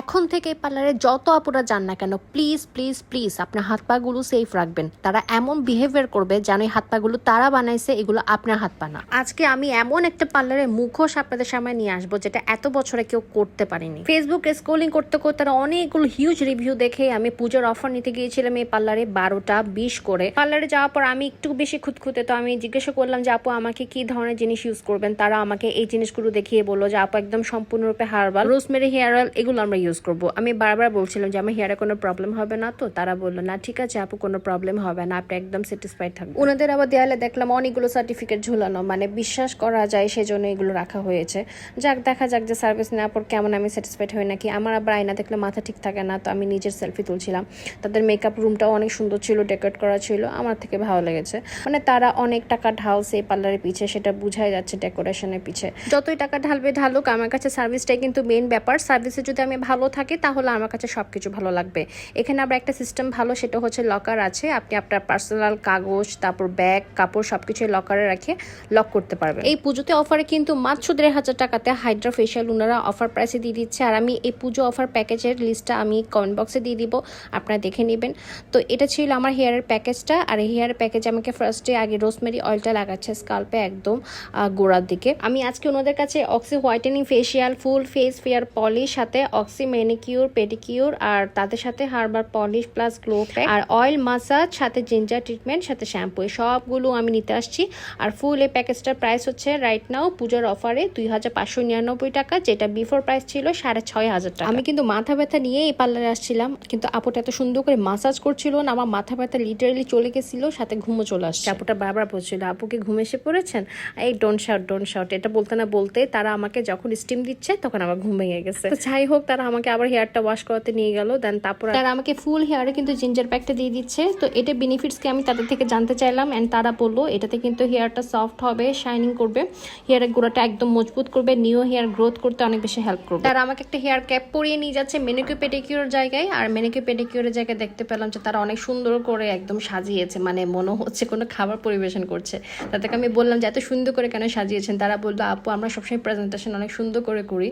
এখন থেকে পার্লারে যত আপুরা যান না কেন প্লিজ প্লিজ প্লিজ আপনার হাত পাগুলো সেফ রাখবেন। তারা এমন বিহেভিয়ার করবে যেন এই হাত পাগুলো তারা বানাইছে, এগুলো আপনার হাত পা না। আজকে আমি এমন একটা পার্লারের মুখোশ আপনাদের সামনে নিয়ে আসব যেটা এত বছরে কেউ করতে পারেনি। ফেসবুকে স্ক্রোলিং করতে করতে তারা অনেকগুলো হিউজ রিভিউ দেখে আমি পুজোর অফার নিতে গিয়েছিলাম এই পার্লারে বারোটা, বিশ করে। পার্লারে যাওয়ার পর আমি একটু বেশি খুঁতখুঁতে তো আমি জিজ্ঞাসা করলাম যে, আপু, আমাকে কি ধরনের জিনিস ইউজ করবেন? তারা আমাকে এই জিনিসগুলো দেখিয়ে বলল যে, আপু, একদম সম্পূর্ণরূপে হার্বাল রোজমেরি হেয়ার অয়েল এগুলো আমরা ইউজ করব। আমি বারবার বলছিলাম যে, আমার হেয়ারে কোনো প্রবলেম হবে না তো? তারা বলল, না, ঠিক আছে আপু, কোনো প্রবলেম হবে না। আপনি একদম স্যাটিসফাইড থাকবেন। ওনাদের আবার দেয়ালে দেখলাম অনেকগুলো সার্টিফিকেট ঝুলানো। মানে বিশ্বাস করা যায় সেজন্য এগুলো রাখা হয়েছে। যাক, দেখা যাক যে সার্ভিস নেওয়ার পর কেমন আমি স্যাটিসফাইড হই নাকি। আমার আবার আয়না দেখলে মাথা ঠিক থাকে না, তো আমি নিজের সেলফি তুলছিলাম। তাদের মেকআপ রুমটাও অনেক সুন্দর ছিল ডেকোরেট করা ছিল। আমার থেকে ভালো লেগেছে। মানে তারা অনেক টাকা ঢালছে এই পার্লারের পিছে, সেটা বোঝাই যাচ্ছে ডেকোরেশনের পিছে। যতই টাকা ঢালবে ঢালুক, আমার কাছে সার্ভিসটাই কিন্তু মেন ব্যাপার। সার্ভিসে যদি আমি ভালো থাকি, তাহলে আমার কাছে সব কিছু ভালো লাগবে। এখানে আবার একটা সিস্টেম ভালো, সেটা হচ্ছে লকার আছে। আপনি আপনার পার্সোনাল কাগজ, তারপর ব্যাগ কাপড় সবকিছু লকারে রাখে লক করতে পারবেন। এই পুজোতে অফারে কিন্তু মাত্র দেড় হাজার টাকাতে হাইড্রা ফেশিয়াল ওনারা অফার প্রাইসে দিয়ে দিচ্ছে। আর আমি এই পুজো অফার প্যাকেজের লিস্টটা আমি কমেন্ট বক্সে দিয়ে দিব, আপনারা দেখে নেবেন। তো এটা ছিল আমার হেয়ারের প্যাকেজটা আর এই হেয়ার প্যাকেজ আমাকে ফার্স্টে আগে রোজমেরি অয়েলটা লাগাচ্ছে স্কাল্পে একদম গোড়ার দিকে। আমি আজকে ওনাদের কাছে oxy whitening facial full face fair polish সাথে অক্সি ম্যানিকিউর পেডিকিউর আর তাদের সাথে herbal polish plus glow pack আর অয়েল মাসাজ সাথে জিঞ্জার ট্রিটমেন্ট সাথে শ্যাম্পু এই সবগুলো আমি নিতে আসছি। আর ফুল এই প্যাকেজটার প্রাইস হচ্ছে রাইট নাও পুজোর অফারে দুই হাজার পাঁচশো নিরানব্বই টাকা যেটা বিফোর প্রাইস ছিল সাড়ে ছয় হাজার টাকা। আমি কিন্তু মাথা ব্যথা নিয়ে এই পার্লারে আসছিলাম কিন্তু আপুটা এত সুন্দর করে মাসাজ করছিল না আমার মাথা ব্যথা লিটারেলি চলে গেছিল সাথে ঘুমো চলে আসছে। আপুটা বারবার বলছিল আপুকে ঘুম এসে পড়েছেন? এই ডোন্ট শাউট ডোন্ট শাউট এটা বলতে না বলতে তারা আমাকে যখন স্টিম দিচ্ছে তখন আমার ঘুম ভেঙে গেছে। তো যাই হোক তারা আমাকে আবার হেয়ারটা ওয়াশ করাতে নিয়ে গেল দেন তারপর তারা আমাকে ফুল হেয়ারে কিন্তু জিঞ্জার প্যাকটা দিয়ে দিচ্ছে। তো এটা বেনিফিটসকে আমি তাদের থেকে জানতে চাইলাম অ্যান্ড তারা বলল এটাতে কিন্তু হেয়ারটা সফট হবে শাইনিং করবে। হেয়ারের গোড়াটা একদম মজবুত করবে নিউ হেয়ার গ্রোথ করতে অনেক বেশি হেল্প করবে। তারা আমাকে একটা হেয়ার ক্যাপ পরিয়ে নিয়ে যাচ্ছে মেনিকিউ পেডিকিউর জায়গায় আর মেনিকিউ পেডিকিউরের জায়গায় দেখতে পেলাম যে তারা অনেক সুন্দর করে একদম সাজিয়েছে মানে মনে হচ্ছে কোনো খাবার পরিবেশন করছে। তাদেরকে আমি বললাম যে এত সুন্দর করে কেন সাজিয়েছেন? তারা বলল আপু আমরা সবসময় প্রেজেন্টেশন অনেক সুন্দর করে করি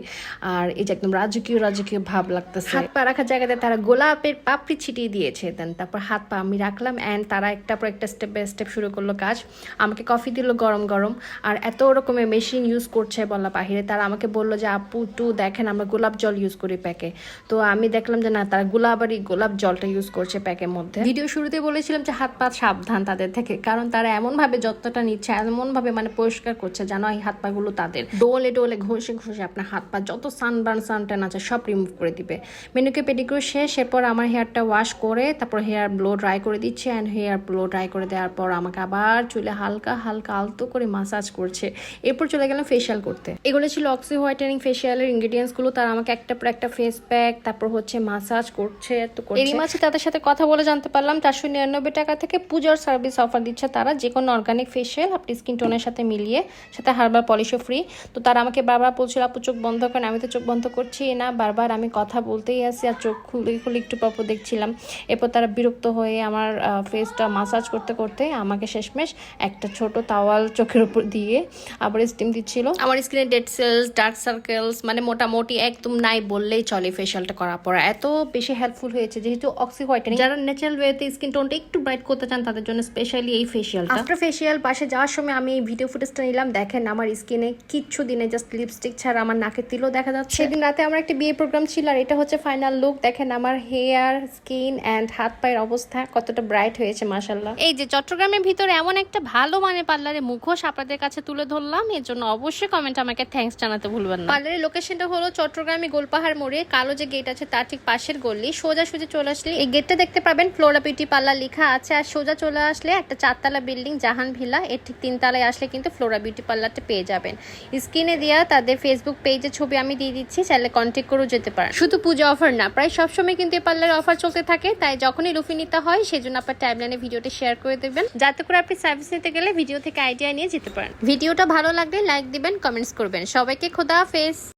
আর এই যে একদম রাজকীয় রাজকীয় ভাব লাগতেছে। হাত পা রাখার জায়গাতে তারা গোলাপের পাপড়ি ছিটিয়ে দিয়েছে। দেন তারপর হাত পা আমি রাখলাম অ্যান্ড তারা একটা পর একটা স্টেপ বাই স্টেপ শুরু করল কাজ। আমাকে কফি দিল গরম গরম। আর এত রকমের মেশিন ইউজ করছে বলা বাহিরে। তারা আমাকে বলল যে আপু টু দেখেন আমরা গোলাপ জল ইউজ করি প্যাকে। তো আমি দেখলাম যে না তারা গোলাবারই গোলাপ জলটা ইউজ করছে প্যাকের মধ্যে। ভিডিও শুরুতে বলেছিলাম যে হাত পা সাবধান তাদের থেকে। কারণ তারা এমনভাবে যত্নটা নিচ্ছে এমনভাবে মানে পরিষ্কার করছে জানো এই হাত পাগুলো তাদের। ডোলে ডোলে ঘষে ঘষে আপনার হাত পা যত সানবার্ন সানটান আছে সব রিমুভ করে দিবে। মেনুকে পেডিকিউর শেষ, এরপর আমার হেয়ারটা ওয়াশ করে, তারপর হেয়ার ব্লো ড্রাই করে দিচ্ছে অ্যান্ড হেয়ার ব্লো ড্রাই করে দেওয়ার পর আমাকে আবার চুলে হালকা হালকা আলতো করে মাসাজ করছে। এরপর চলে গেলাম ফেশিয়াল করতে। এগুলো ছিল অক্সি হোয়াইটেনিং ফেশিয়ালের ইনগ্রিডিয়েন্টসগুলো, তারা আমাকে একটা পর একটা ফেস প্যাক তারপর হচ্ছে মাসাজ করছে করছে। এরই মাঝে তাদের সাথে কথা বলে জানতে পারলাম, চারশো নিরানব্বই টাকা থেকে পূজার সার্ভিস অফার দিচ্ছে তারা, যে কোনো অর্গানিক ফেশিয়াল আপনি স্কিন টোনের সাথে মিলিয়ে, সাথে হার্বাল পলিশও ফ্রি তো তারা আমাকে বারবার বলছিল, আপু, চোখ বন্ধ করেন, আমি তো চোখ বন্ধ করছি না, বারবার আমি কথা বলতেই আসি আর চোখ খুলে খুলে একটু পর পর দেখছিলাম। এরপর তারা বিরক্ত হয়ে আমার ফেসটা মাসাজ করতে করতে আমাকে শেষমেশ একটা ছোট তাওয়াল চোখের উপর দিয়ে আবার স্টিম দিচ্ছিল। আমার স্কিনে ডেড সেলস ডার্ক সার্কেলস মানে মোটামুটি একদম নাই বললেই চলে ফেশিয়ালটা করার পর। এত বেশি হেল্পফুল হয়েছে যেহেতু অক্সি হোয়াইটেনিং যারা ন্যাচারাল ওয়েতে স্কিন টোনটা একটু ব্রাইট করতে চান তাদের জন্য স্পেশালি এই ফেশিয়ালটা আফটার ফেশিয়াল পাশে যাওয়ার সময় আমি এই ভিডিও ফুটেজটা নিলাম। দেখেন আমার স্কিনে কিচ্ছু দিনে জাস্ট লিপস্টিক ছাড়া আমার নাকের তিলও দেখা যাচ্ছে। সেদিন রাতে আমার একটা বিয়ে প্রোগ্রাম ছিল আর এটা হচ্ছে ফাইনাল লুক দেখেন আমার হেয়ার স্কিন অ্যান্ড হাত পায়ের অবস্থা কতটা ব্রাইট হয়েছে মাসাল্লাহ এই যে চট্টগ্রামের ভিতরে এমন একটা ভালো মানে পার্লারে মুখোশ আপনাদের কাছে তুলে ধরলাম এর জন্য অবশ্যই কমেন্ট আমাকে থ্যাঙ্কস জানাতে ভুলবেন না। পার্লারের লোকেশনটা হলো চট্টগ্রামে গোলপাহাড় মোড়ে কালো যে গেট আছে তার ঠিক পাশের গল্লি সোজা সোজা চলে আসলে এই গেটটা দেখতে পাবেন ফ্লোরা বিউটি পার্লার লেখা আছে। আর সোজা চলে আসলে একটা চারতলা বিল্ডিং জাহান ভিলা এর ঠিক তিনতলায় আসলে কিন্তু ফ্লোরা বিউটি পার্লারটা পেয়ে যাবেন। স্ক্রিনে দেওয়া তাদের ফেসবুক পেজে ছবি আমি দিয়ে দিচ্ছি চাইলে কন্ট্যাক্ট করেও যেতে পারেন। শুধু পুজো অফার না, প্রায় সবসময় কিন্তু এই পার্লার অফার চলতে থাকে, তাই যখনই লুফি নিতে হয় সেই জন্য আপনার টাইমলাইনে ভিডিওটি শেয়ার করে দেবেন। যাতে করে আপনি সার্ভিস নিতে গেলে ভিডিও থেকে আইডিয়া নিয়ে যেতে পারেন। ভিডিওটা ভালো লাগলে লাইক দিবেন কমেন্টস করবেন। সবাইকে খোদা হাফেজ।